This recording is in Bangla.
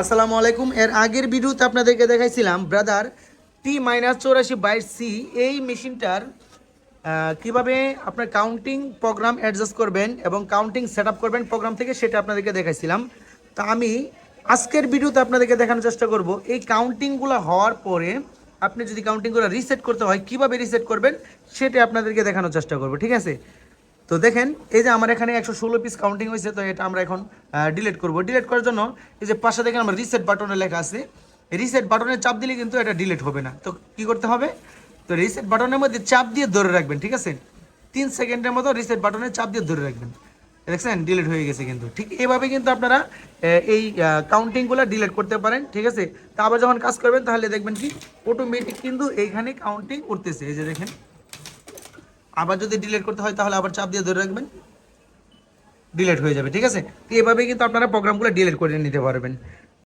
আসসালামু আলাইকুম। এর আগের ভিডিওতে আপনাদেরকে দেখাইছিলাম ব্রাদার টি মাইনাস চৌরাশি বাইশ সি এই মেশিনটার কীভাবে আপনার কাউন্টিং প্রোগ্রাম অ্যাডজাস্ট করবেন এবং কাউন্টিং সেট করবেন প্রোগ্রাম থেকে সেটা আপনাদেরকে দেখাইছিলাম। তা আমি আজকের ভিডিওতে আপনাদেরকে দেখানোর চেষ্টা করব। এই কাউন্টিংগুলো হওয়ার পরে আপনি যদি কাউন্টিংগুলো রিসেট করতে হয়, কীভাবে রিসেট করবেন সেটা আপনাদেরকে দেখানোর চেষ্টা করব, ঠিক আছে? তো দেখেন, এই যে আমার এখানে একশো ষোলো পিস কাউন্টিং হয়েছে, তো এটা আমরা এখন ডিলিট করব। ডিলিট করার জন্য এই যে পাশে দেখেন আমার রিসেট বাটনে লেখা আছে। রিসেট বাটনে চাপ দিলে কিন্তু এটা ডিলিট হবে না। তো কি করতে হবে? তো রিসেট বাটনের মধ্যে চাপ দিয়ে ধরে রাখবেন, ঠিক আছে? তিন সেকেন্ডের মতো রিসেট বাটনে চাপ দিয়ে ধরে রাখবেন। দেখছেন? ডিলিট হয়ে গেছে কিন্তু। ঠিক এইভাবে কিন্তু আপনারা এই কাউন্টিংগুলো ডিলিট করতে পারেন, ঠিক আছে? তা আবার যখন কাজ করবেন, তাহলে দেখবেন কি অটোমেটিক কিন্তু এইখানে কাউন্টিং করতেছে এই যে দেখেন আবার যদি ডিলেট করতে হয়, তাহলে আবার চাপ দিয়ে ধরে রাখবেন। ডিলেট হয়ে যাবে, ঠিক আছে? তো এভাবে কিন্তু আপনারা প্রোগ্রামগুলো ডিলেট করে নিতে পারবেন।